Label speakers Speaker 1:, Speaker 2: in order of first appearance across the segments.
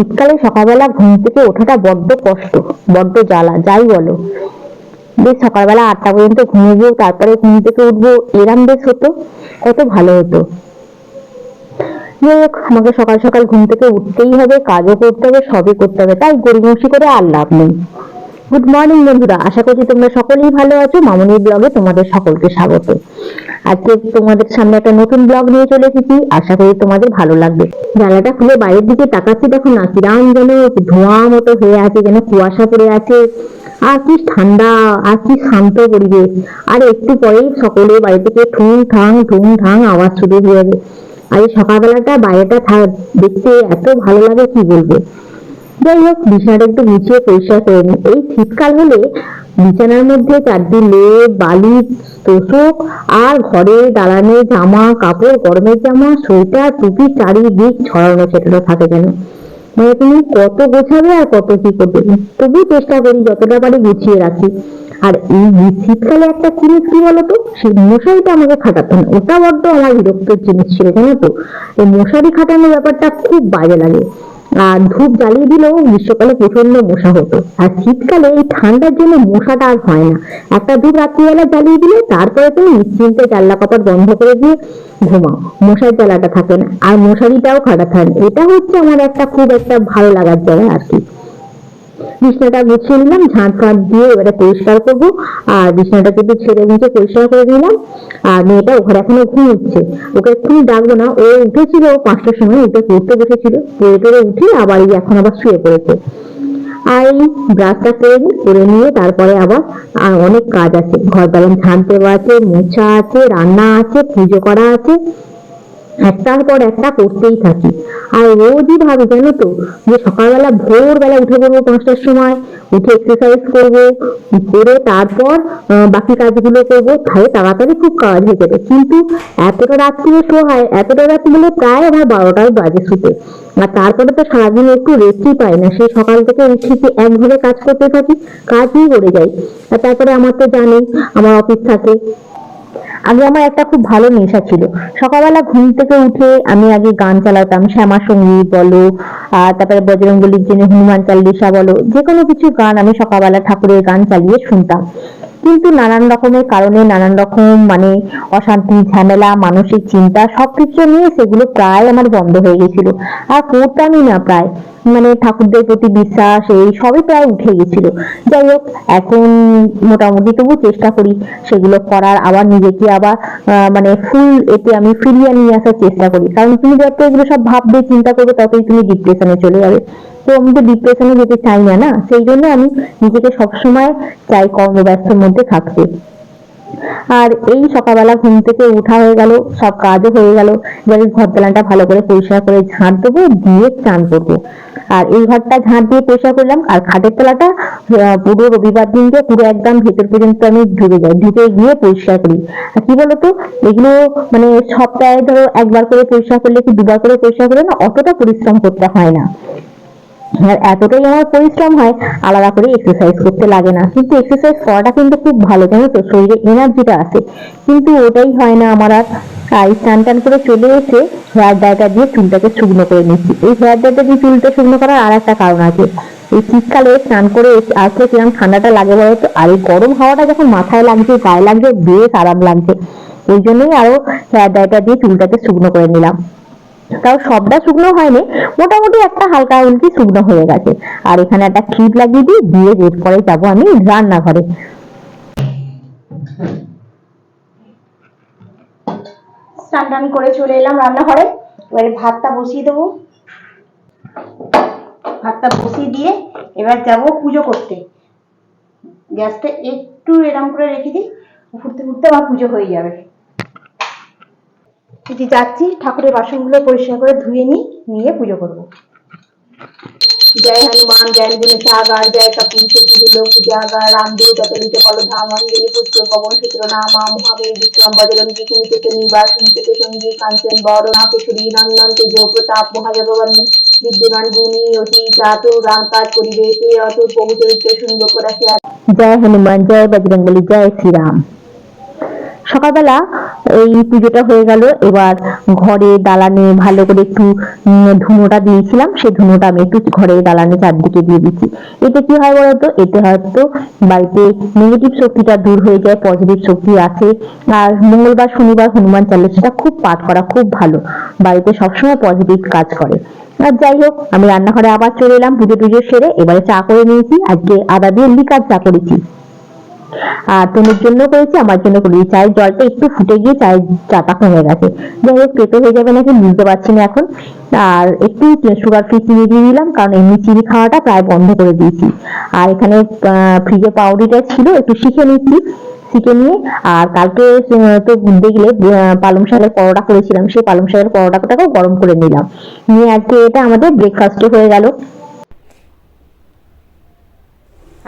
Speaker 1: শীতকালে সকালবেলা ঘুম থেকে ওঠাটা বড্ড কষ্ট, বড্ড জ্বালা, যাই বলো। বেশ সকালবেলা আটটা পর্যন্ত ঘুমবো তারপরে ঘুম থেকে উঠবো, এরম বেশ হতো, কত ভালো হতো। যাই হোক, আমাকে সকাল সকাল ঘুম থেকে উঠতেই হবে, কাজও করতে হবে, সবই করতে হবে, তাই গরিবসি করে আর লাভ নেই। গুড মর্নিং বন্ধুরা, আশা করছি তোমরা সকলেই ভালো আছো মামনি ব্লগে তোমাদের সকলকে স্বাগত। আজকে তোমাদের সামনে একটা নতুন ব্লগ নিয়ে চলে এসেছি। আশা করি তোমাদের ভালো লাগবে। জানলাটা খুলে বাইরের দিকে তাকাচ্ছি, দেখো না কিরাম যেন ধোঁয়া মতো হয়ে আছে, যেন কুয়াশা পড়ে আছে। আর কি ঠান্ডা, আর কি শান্ত পরিবেশ। আর একটু পরেই সকলে বাড়ি থেকে ঠুং ঠাং ঠুং ঠাং আওয়াজ শুরু হয়ে যাবে। আর এই সকালবেলাটা বাইরেটা দেখতে এত ভালো লাগে, কি বলব? যাই হোক বিছানাটা একটু গুছিয়ে পরিষ্কার করে নিই। এই শীতকাল হলে বিছানার মধ্যে চারদিন লেপ, বালি, তোষক আর ঘরে দালানে জামা, কাপড়, গরমের জামা, সোয়েটার, টুপি চারিদিক ছড়ানো ছেটানো থাকে যেন। মানে তুমি কত গোছাবে আর কত কি করবে? তবু চেষ্টা করি যতটা পারি গুছিয়ে রাখি। আর এই শীতকালে একটা জিনিস কি বলতো? সেই মশারিটা আমাকে খাটাতো না ওটা বড্ড আমার বিরক্ত জিনিস ছিল, জানো তো? এই মশারি খাটানোর ব্যাপারটা খুব বাজে লাগে। আর ধূপ জ্বালিয়ে দিলেও গ্রীষ্মকালে প্রচণ্ড মশা হতো। আর শীতকালে এই ঠান্ডার জন্য মশাটা আর হয় না। একটা ধূপ রাত্রিবেলা জ্বালিয়ে দিলে তারপরে তুমি নিশ্চিন্তে জানলা কপাট বন্ধ করে দিয়ে ঘুমাও। মশার জ্বালাটা থাকে না। আর মশারিটাও খাটা থাকে এটা হচ্ছে আমার একটা খুব একটা ভালো লাগার জায়গা আর কি। বিছনাটা গুছিয়ে নিলাম, ঝাঁট ফাঁট দিয়ে এবারে পরিষ্কার করব। আর বিছনাটা একটু ছেড়ে মুছে পরিষ্কার করে দিলাম। আর মেয়েটা ওখানে এখনও ঘুমোচ্ছে। ওকে এক্ষুনি ডাকবো না, ও উঠেছিল, পাঁচটার সময় উঠে পড়তে বসেছিল। পড়ে টড়ে উঠে আবার এখন আবার শুয়ে পড়েছে। আর এই ব্রাশটা করে নিই, করে নিয়ে তারপরে আবার অনেক কাজ আছে। ঘর দালান ঝাঁট দেওয়া আছে, মোছা আছে, রান্না আছে, পুজো করা আছে। একটার পর একটা করতেই থাকি। আর রোজই ভাবি, জানো তো, যে সকালবেলা ভোরবেলা উঠে পড়ব পাঁচটার সময়, উঠে এক্সারসাইজ করব করে তারপর বাকি কাজগুলো করব, তাহলে তাড়াতাড়ি খুব কাজ হয়ে যাবে। কিন্তু এতটা রাত্রিরে শোয়ায় এতটা রাত্রি বলে প্রায় আমার বারোটার বাজে শুতে। আর তারপরে তো সারাদিন একটু রেস্টই পাই না, সেই সকাল থেকে উঠে কি একভাবে কাজ করতে থাকি, কাজই করে যাই। আর তারপরে আমার তো জানেই, আমার অফিস থাকে আগে আমার একটা খুব ভালো নেশা ছিল। সকালবেলা ঘুম থেকে উঠে আমি আগে গান চালাতাম, শ্যামা সংগীত বলো আর তারপরে বজরঙ্গলির জন্য হনুমান চাল্লিশা বলো যে কোনো কিছু গান আমি সকালবেলা ঠাকুরের গান চালিয়ে শুনতাম। কিন্তু নানান রকমের কারণে, নানান রকম মানে অশান্তি, ঝামেলা, মানসিক চিন্তা সবকিছু নিয়ে সেগুলো প্রায় আমার বন্ধ হয়ে গেছিল। আর করতামই না প্রায়। মানে ঠাকুরদের প্রতি বিশ্বাস, এই সবই প্রায় উঠে গেছিল। যাই হোক, এখন মোটামুটি তবু চেষ্টা করি সেগুলো করার। আবার নিজেকে আবার মানে ফুল এতে আমি ফিরিয়ে নিয়ে আসার চেষ্টা করি। কারণ তুমি যত এগুলো সব ভাববে, চিন্তা করবে, ততই তুমি ডিপ্রেশনে চলে যাবে। তো আমি তো ডিপ্রেশনে যেতে চাই না না? সেই জন্য আমি নিজেকে সবসময় চাই কর্মব্যস্তের মধ্যে থাকতে। আর এই সকালবেলা ঘুম থেকে উঠা হয়ে গেল, সব কাজও হয়ে গেল, এবারে ঘর দালানটা ভালো করে পরিষ্কার করে ঝাঁট দেবো, দিয়ে চান করব। আর এই ঘরটা ঝাঁট দিয়ে পরিষ্কার করলাম, আর খাটের তলাটা পুরো রবিবার দিনকে পুরো একদম ভেতর পর্যন্ত আমি ঢুকে যাই, ঢুকে গিয়ে পরিষ্কার করি। আর কি বলতো, এগুলো মানে সপ্তাহে ধরো একবার করে পরিষ্কার করলে কি দুবার করে পরিষ্কার করলে না, অতটা পরিশ্রম করতে হয় না। আর এতটাই আমার পরিশ্রম হয়, আলাদা করে এক্সারসাইজ করতে লাগে না। কিন্তু এক্সারসাইজ করাটা কিন্তু খুব ভালো, জানো তো? শরীরে এনার্জিটা আসে। কিন্তু ওটাই হয় না আমার আর। এই স্নান টান করে চলে এসে হেয়ার ড্রাইটা দিয়ে চুলটাকে শুকনো করে নিচ্ছি। এই হেয়ার ড্রাইটা দিয়ে চুলটা শুকনো করার আর একটা কারণ আছে। এই শীতকালে স্নান করে আসলে কীরকম ঠান্ডাটা লাগে বলো তো? আর এই গরম হাওয়াটা যখন মাথায় লাগছে, গায়ে লাগছে, বেশ আরাম লাগছে। এই জন্যই আরও হেয়ার ড্রাইটা দিয়ে চুলটাকে শুকনো করে নিলাম। তাও সবটা শুকনো হয়নি, মোটামুটি একটা হালকা উল্কি শুকনো হয়ে গেছে। আর এখানে একটা ক্লিপ লাগিয়ে দিই, দিয়ে এরপরে যাব আমি রান্নাঘরে।
Speaker 2: স্নান টান করে চলে এলাম রান্নাঘরে, এবারে ভাতটা বসিয়ে দেবো। ভাতটা বসিয়ে দিয়ে এবার যাব পুজো করতে। গ্যাসটা একটু এরম করে রেখে দিই ফুটতে ফুটতে আমার পুজো হয়ে যাবে। যদি যাচ্ছি ঠাকুরের বাসনগুলো পরিষ্কার করে ধুয়ে নি নিয়ে পুজো করব। জয় হনুমান জয় গুণসাগর জয় কপিল শক্তিগুলো পূজাগর রামদেব কতলিত বলধামাঙ্গিনী পুত্র পবন সূত্র নামা মহাবীর বিক্রম বজরঙ্গী কুমিত নিবাস কুমিত সঙ্গী কাঞ্চন বরণা কুশরী নন্দন তেজ প্রতাপ মহাজগবন বিদ্যমান ভূমি অতি চাত রাম কাজ করিবে সে অত পবিত্র সুন্দর করা
Speaker 1: জয় হনুমান জয় বজরঙ্গলী জয় শ্রীরাম। সকালবেলা এই পুজোটা হয়ে গেল। এবার ঘরে দালানে ভালো করে একটু ধুনোটা দিয়েছিলাম। সেই ধুনোটা আমি একটু ঘরে দালানে চারদিকে দিয়ে দিচ্ছি। এতে কি হয় বলতো? এতে হয়তো বাড়িতে নেগেটিভ শক্তিটা দূর হয়ে যায় পজিটিভ শক্তি আছে। আর মঙ্গলবার, শনিবার হনুমান চালিসাটা খুব পাঠ করা খুব ভালো। বাড়িতে সবসময় পজিটিভ কাজ করে। আর যাই হোক, আমি রান্নাঘরে আবার চলে এলাম পুজো টুজো সেরে। এবারে চা করে নিয়েছি। আজকে আদা দিয়ে লিকার চা করেছি। আর তনুর জন্য করেছি, আমার জন্য করেছি। চায়ের জলটা একটু ফুটে গিয়ে চায়ের চাটা কমে গেছে। যাই হোক পেটো হয়ে যাবে নাকি বুঝতে পারছি না এখন। আর একটু সুগার ফ্রি চিনি দিয়ে দিলাম, কারণ এমনি চিনি খাওয়াটা প্রায় বন্ধ করে দিয়েছি। আর এখানে ফ্রিজে পাউরিটা ছিল, একটু শিখে নিচ্ছি, শিখে নিয়ে। আর কালকে তো দেখলে পালং শাকের পরোটা করেছিলাম, সেই পালং শাকের পরোটাটাকেও গরম করে নিলাম। নিয়ে আজকে এটা আমাদের ব্রেকফাস্টে হয়ে গেল।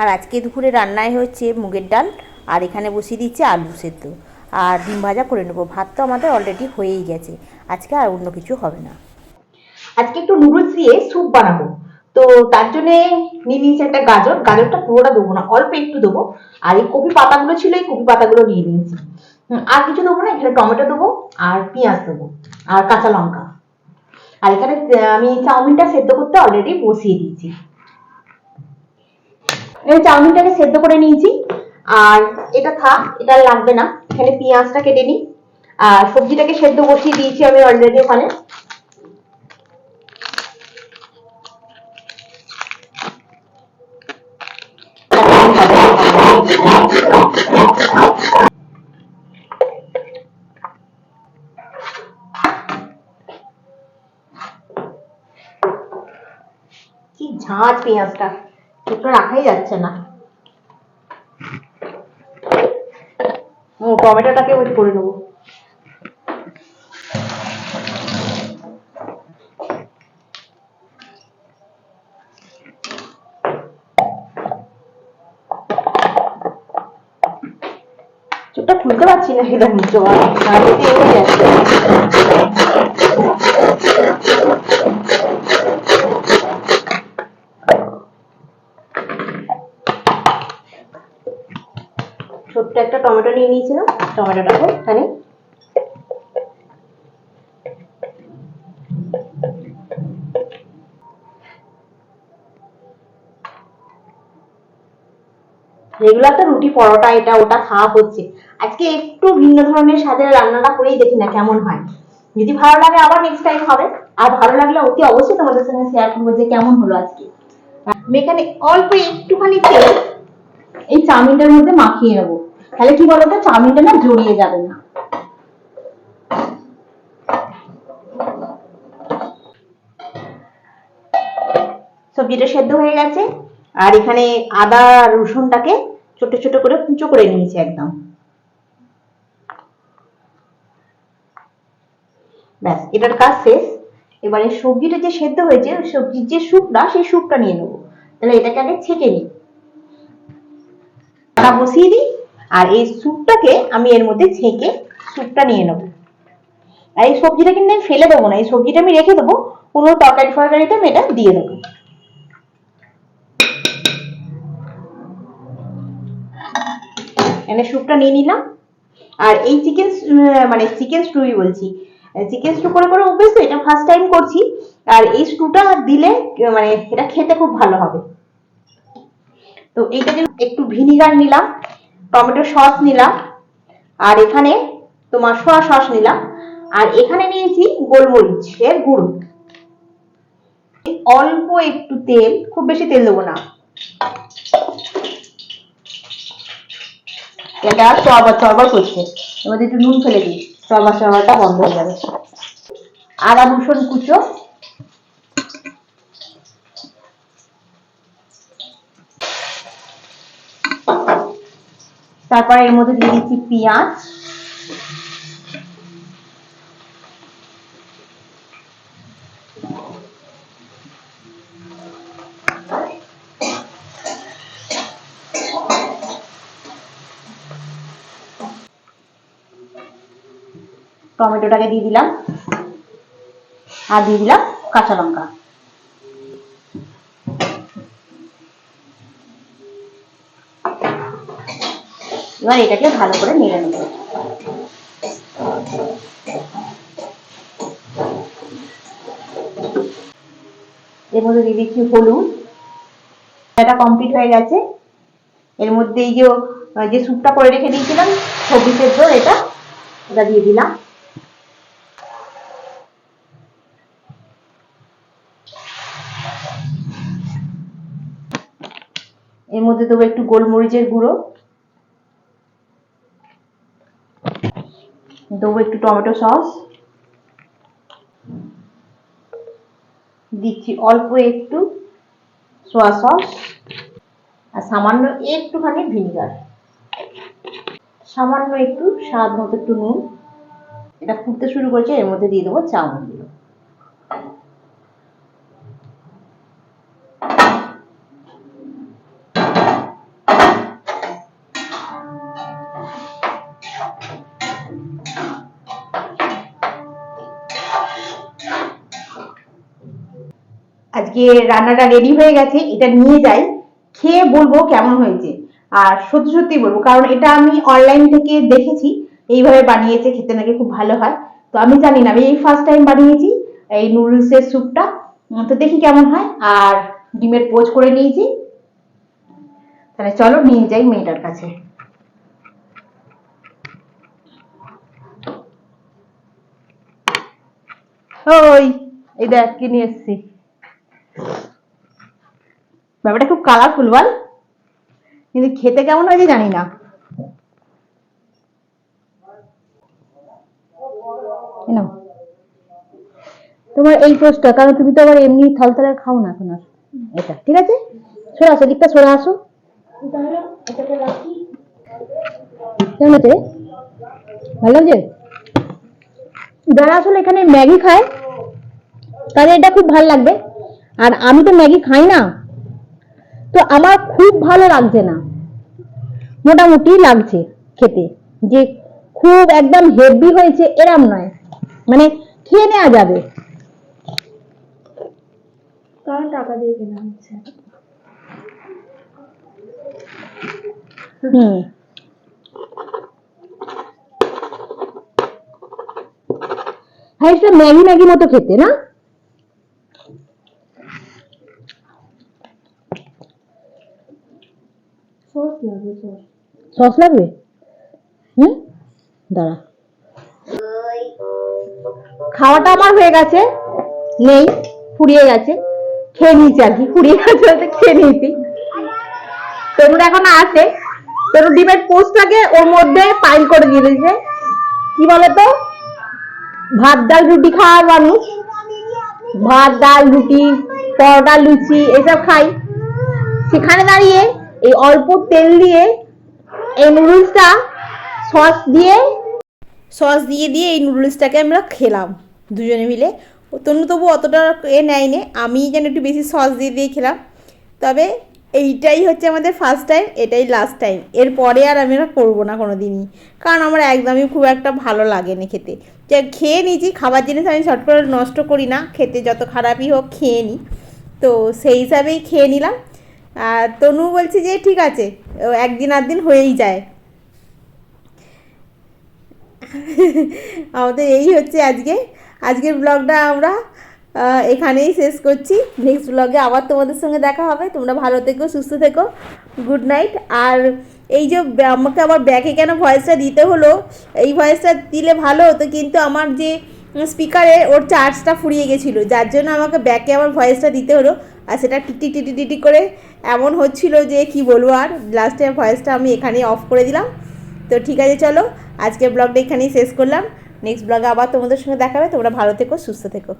Speaker 3: আর আজকে দুপুরে রান্নায় হচ্ছে মুগের ডাল, আর এখানে বসিয়ে দিচ্ছে আলু সেদ্ধ। আর ডিম ভাজা করে নেব। ভাত তো আমাদের অলরেডি হয়েই গেছে। আজকে আর অন্য কিছু হবে না।
Speaker 2: আজকে একটু নুডলস দিয়ে স্যুপ বানাবো। তো তার জন্যে নিয়ে নিয়েছি একটা গাজর। গাজরটা পুরোটা দেবো না, অল্প একটু দেবো। আর এই কপি পাতাগুলো ছিল, এই কপি পাতাগুলো নিয়ে নিয়েছি। আর কিছু দেবো না, এখানে টমেটো দেবো আর পেঁয়াজ দেবো আর কাঁচা লঙ্কা। আর এখানে আমি চাউমিনটা সেদ্ধ করতে অলরেডি বসিয়ে দিয়েছি। চাউমিনটাকে সেদ্ধ করে নিয়েছি। আর এটা থাক, এটা আর লাগবে না। এখানে পেঁয়াজটা কেটে নিই। আর সবজিটাকে সেদ্ধ বসিয়ে দিয়েছি আমি অলরেডি ওখানে। কি ঝাঁজ পেঁয়াজটা। একটু রাখাই যাচ্ছে না ও টমেটোটাকে ওই করে নেব চোখটা খুলতে পারছি না এটা নিচে যাচ্ছে নিয়ে নিয়েছিলাম টমেটোটাকে এখানে রেগুলার তো রুটি পরোটা, এটা ওটা হচ্ছে। আজকে একটু ভিন্ন ধরনের রান্নাটা করেই দেখি না কেমন হয়। যদি ভালো লাগে আবার নেক্সট টাইম হবে। আর ভালো লাগলে অতি অবশ্যই তোমাদের সঙ্গে শেয়ার করব যে কেমন হলো আজকে। এখানে অল্প একটুখানি তেল এই চাউমিনটার মধ্যে মাখিয়ে নেব। তাহলে কি বলতো, চাউমিনটা না জড়িয়ে যাবে না। সবজিটা সেদ্ধ হয়ে গেছে। আর এখানে আদা, রসুনটাকে ছোট ছোট করে কুচো করে নিয়েছি একদম। ব্যাস, এটার কাজ শেষ। এবারে সবজিটা যে সেদ্ধ হয়েছে সবজির যে স্যুপটা, সেই স্যুপটা নিয়ে নেব। তাহলে এটাকে আগে ছেঁকে নিই। বসিয়ে দিই। আর এই স্যুপটাকে আমি এর মধ্যে ছেঁকে স্যুপটা নিয়ে নেব। আর এই সবজিটা কিন্তু আমি ফেলে দেবো না, এই সবজিটা আমি রেখে দেবো, কোনো তরকারি ফরকারিতে আমি এটা দিয়ে দেবো। এনে স্যুপটা নিয়ে নিলাম। আর এই চিকেন মানে চিকেন স্টুই বলছি চিকেন স্টু করে করে অভ্যেস এটা ফার্স্ট টাইম করছি, আর এই স্টুটা দিলে মানে এটা খেতে খুব ভালো হবে। তো এইটাকে একটু ভিনিগার নিলাম। টমেটো সস নিলাম, আর এখানে তোমার সোয়া সস নিলাম, আর এখানে নিয়েছি গোলমরিচের গুঁড়ো। অল্প একটু তেল, খুব বেশি তেল দেবো না। এটা চরবার চরবার করছে। মধ্যে একটু নুন ফেলে দিই চরবার চরবারটা বন্ধ হয়ে যাবে। আদা রসুন কুচো তারপরে এর মধ্যে দিয়ে দিচ্ছি পেঁয়াজ। টমেটোটাকে দিয়ে দিলাম। আর দিয়ে দিলাম কাঁচা লঙ্কা। এবার এটাকে ভালো করে নেড়ে নেব। এর মধ্যে দিয়ে দিচ্ছি হলুদ। এটা কমপ্লিট হয়ে গেছে। এর মধ্যে এই যে স্যুপটা করে রেখে দিয়েছিলাম সবজি সেদ্ধ এটা এটা দিয়ে দিলাম। এর মধ্যে দেবো একটু গোলমরিচের গুঁড়ো। দেবো একটু টমেটো সস। দিচ্ছি অল্প একটু সোয়া সস আর সামান্য একটুখানি ভিনিগার সামান্য একটু স্বাদ মতো একটু নুন। এটা ফুটতে শুরু করেছে, এর মধ্যে দিয়ে দেবো চাউমিনগুলো আজকে রান্নাটা রেডি হয়ে গেছে, এটা নিয়ে যাই, খেয়ে বলব কেমন হয়েছে। আর সত্যি সত্যি বলব, কারণ এটা আমি অনলাইন থেকে দেখেছি, এইভাবে বানিয়েছে, খেতে নাকি খুব ভালো হয়। তো আমি জানি না, আমি এই ফার্স্ট টাইম বানিয়েছি, এই নুডলসের স্যুপটা তো দেখি কেমন হয়, আর ডিমের পোচ করে নিয়েছি। তাহলে চলো, নিয়ে যাই মেয়েটার কাছে। ওই, এই দেখ, কি নিয়ে এসছি। ব্যাপারটা খুব কালারফুল বল। কিন্তু খেতে কেমন হয়েছে জানি না।
Speaker 1: তোমার এই পোস্টটা কারণ তুমি তো আবার এমনি থলথলে খাও না এখন আর এটা, ঠিক আছে? সরে আসো দিকটা সরে আসো। কেমন আছে ভালো লাগছে যারা আসলে এখানে ম্যাগি খায়, তাদের এটা খুব ভালো লাগবে। আর আমি তো ম্যাগি খাই না। তো আমার খুব ভালো লাগছে না। মোটামুটি লাগছে খেতে। যে খুব একদম হেভি হয়েছে এরম নয়। মানে খেয়ে নেওয়া যাবে।
Speaker 4: কারণ টাকা দিয়ে কেনা হচ্ছে?
Speaker 1: হুম। হ্যাঁ এটা ম্যাগি ম্যাগি মতো খেতে না?
Speaker 4: সস লাগবে সস
Speaker 1: সস লাগবে? হুম? দাঁড়া।
Speaker 2: খাওয়াটা আমার হয়ে গেছে। নেই ফুরিয়ে গেছে। খেয়ে নিয়েছি আর কি ফুরিয়ে গেছে বলতে খেয়ে নিয়েছি। তরুণ এখন আছে তরুণ ডিমের পোস্টটাকে ওর মধ্যে পাইল করে দিয়ে দিয়েছে। কি বলতো? ভাত ডাল রুটি খাওয়ার মানুষ। ভাত ডাল রুটি পরোটা লুচি এসব খাই। সেখানে দাঁড়িয়ে এই অল্প তেল দিয়ে এই নুডলসটা সস দিয়ে সস দিয়ে দিয়ে এই নুডলসটাকে আমরা খেলাম দুজনে মিলে। তনু তবু অতটা এ নেয়নি, আমি যেন একটু বেশি সস দিয়ে দিয়ে খেলাম। তবে এইটাই হচ্ছে আমাদের ফার্স্ট টাইম এটাই লাস্ট টাইম এরপরে আর আমি আর করব না কোনো দিনই কারণ আমার একদমই খুব একটা ভালো লাগে না খেতে। যে খেয়ে নিয়েছি, খাবার জিনিস আমি শর্ট করে নষ্ট করি না, খেতে যত খারাপই হোক খেয়ে নিই তো সেই হিসাবেই খেয়ে নিলাম। আর তনু বলছে যে, ঠিক আছে একদিন আর দিন হয়েই যায়। আমাদের এই হচ্ছে আজকে। আজকের ব্লগটা আমরা এখানেই শেষ করছি। নেক্সট ব্লগে আবার তোমাদের সঙ্গে দেখা হবে। তোমরা ভালো থেকো, সুস্থ থেকো। গুড নাইট আর এই যে আমাকে আবার ব্যাকে কেন ভয়েসটা দিতে হলো? এই ভয়েসটা দিলে ভালো হতো, কিন্তু আমার যে স্পিকারে ওর চার্জটা ফুরিয়ে গেছিল। যার জন্য আমাকে ব্যাকে আমার ভয়েসটা দিতে হলো আর সেটা টিটি টিটি টিটি করে এমন হচ্ছিল যে কি বলব আর লাস্টে ভয়েসটা আমি এখানে অফ করে দিলাম। তো ঠিক আছে, চলো আজকে ব্লগটা এখানেই শেষ করলাম। নেক্সট ব্লগে আবার তোমাদের সঙ্গে দেখাবে তোমরা ভালো থেকো, সুস্থ থেকো।